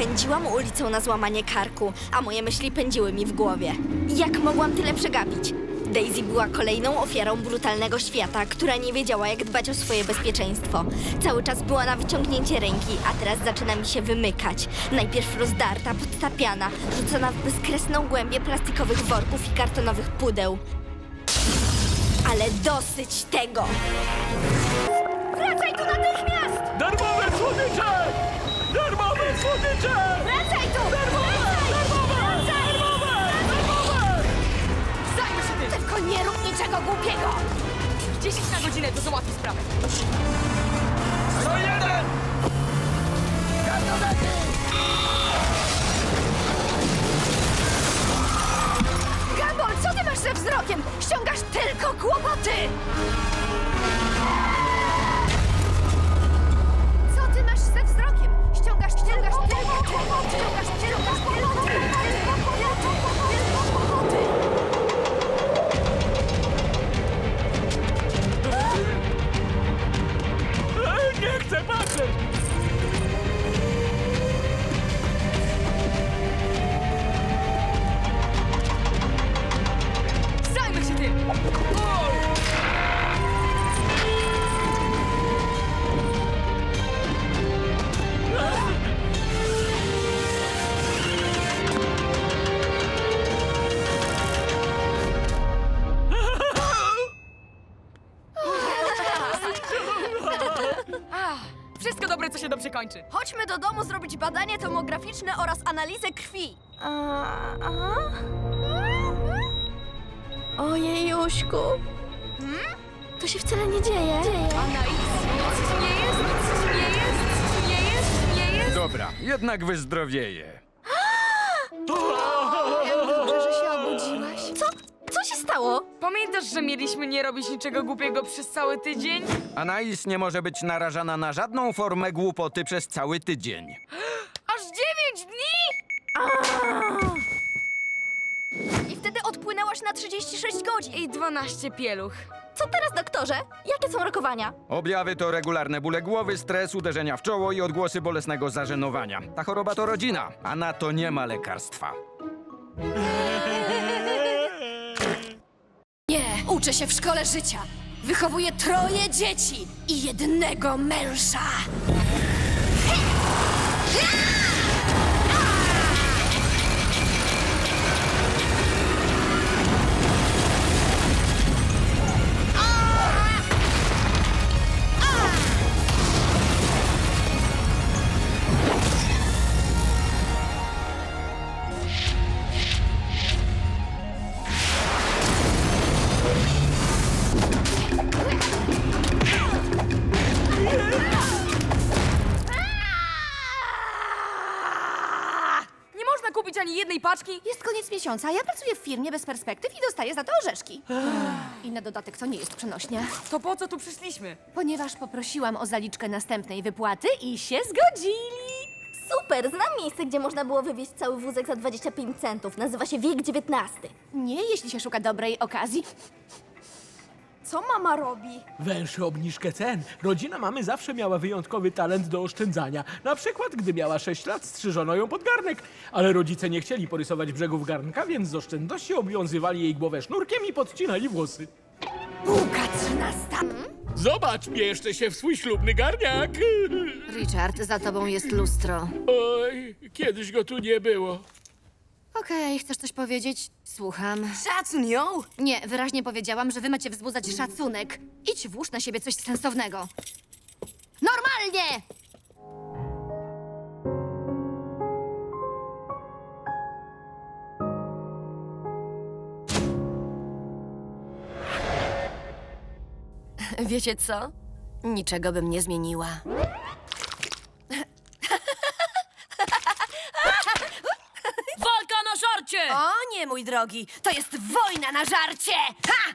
Pędziłam ulicą na złamanie karku, a moje myśli pędziły mi w głowie. Jak mogłam tyle przegapić? Daisy była kolejną ofiarą brutalnego świata, która nie wiedziała, jak dbać o swoje bezpieczeństwo. Cały czas była na wyciągnięcie ręki, a teraz zaczyna mi się wymykać. Najpierw rozdarta, podtapiana, rzucona w bezkresną głębię plastikowych worków i kartonowych pudeł. Ale dosyć tego! Wracaj tu natychmiast! Darmowe słodycze! Słodycze! Wracaj tu! Darmowe! Darmowe! Zajmę się tym! Tylko nie rób niczego głupiego! 10 na godzinę to załatwi sprawę. 101! Gumball, co ty masz ze wzrokiem? Ściągasz tylko kłopoty! Nie chcę patrzeć! Wszystko dobre, co się dobrze kończy. Chodźmy do domu zrobić badanie tomograficzne oraz analizę krwi. Ojej, Juśku. To się wcale nie dzieje. Analiz, nic nie jest, nic nie jest, nic nie jest, nie jest. Dobra, jednak wyzdrowieje. Stało? Pamiętasz, że mieliśmy nie robić niczego głupiego przez cały tydzień? Anais nie może być narażana na żadną formę głupoty przez cały tydzień. Aż 9 dni? I wtedy odpłynęłaś na 36 godzin. I 12 pieluch. Co teraz, doktorze? Jakie są rokowania? Objawy to regularne bóle głowy, stres, uderzenia w czoło i odgłosy bolesnego zażenowania. Ta choroba to rodzina, a na to nie ma lekarstwa. uczę się w szkole życia. Wychowuję troje dzieci i jednego męża. Nie można kupić ani jednej paczki? Jest koniec miesiąca, a ja pracuję w firmie bez perspektyw i dostaję za to orzeszki. I na dodatek to nie jest przenośnia. To po co tu przyszliśmy? Ponieważ poprosiłam o zaliczkę następnej wypłaty i się zgodzili. Super, znam miejsce, gdzie można było wywieźć cały wózek za 25 centów. Nazywa się Wiek XIX. Nie, jeśli się szuka dobrej okazji. Co mama robi? Węższy obniżkę cen. Rodzina mamy zawsze miała wyjątkowy talent do oszczędzania. Na przykład, gdy miała 6 lat, strzyżono ją pod garnek. Ale rodzice nie chcieli porysować brzegów garnka, więc z oszczędności obowiązywali jej głowę sznurkiem i podcinali włosy. Bułka trzynasta. Zobacz, mieszczę się w swój ślubny garniak. Richard, za tobą jest lustro. Oj, kiedyś go tu nie było. Okej, chcesz coś powiedzieć? Słucham. Szacun ją! Nie, wyraźnie powiedziałam, że wy macie wzbudzać szacunek. Idź włóż na siebie coś sensownego. Normalnie! Wiecie co? Niczego bym nie zmieniła. Walka na żarcie! O nie, mój drogi, to jest wojna na żarcie! Ha!